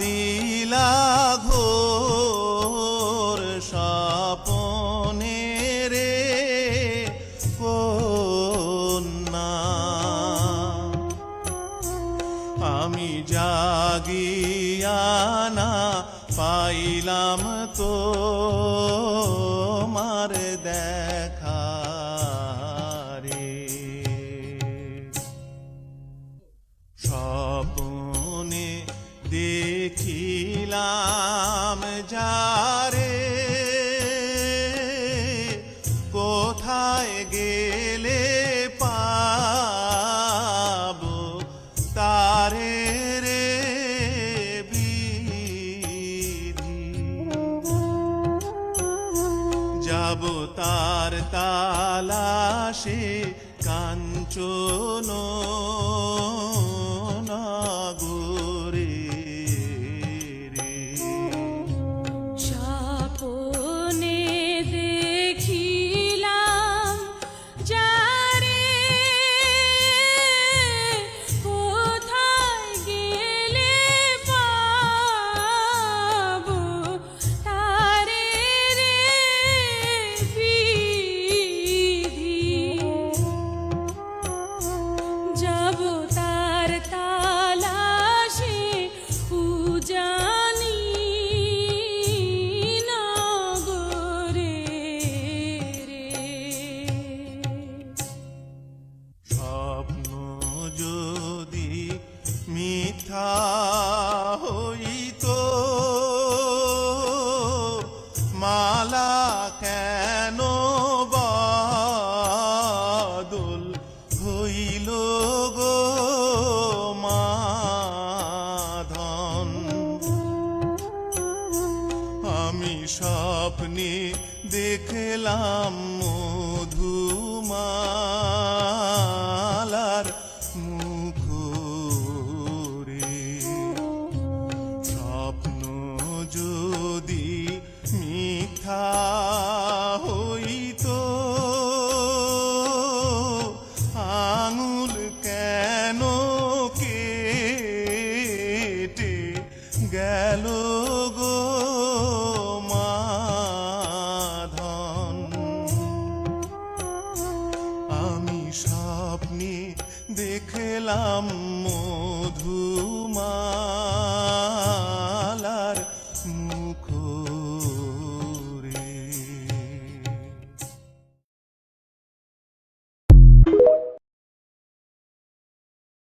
দিলা ঘোর স্বপনে রে কন্যা। আমি জাগিয়ানা পাইলাম তো দেখিলাম যারে কোথায় গেলে পাবো তারে রে বিধি? যাব তার তালাশে কাঞ্চন তার তালাশে উজানি নগরে স্বপ্ন যদি মিথ্যা আমি স্বপ্নে দেখলাম মধুমালার মুখরে। স্বপ্ন যদি মিথ্যা হইত আঙুল কেন কেটে গেল? দেখলাম মধুমালার মুখ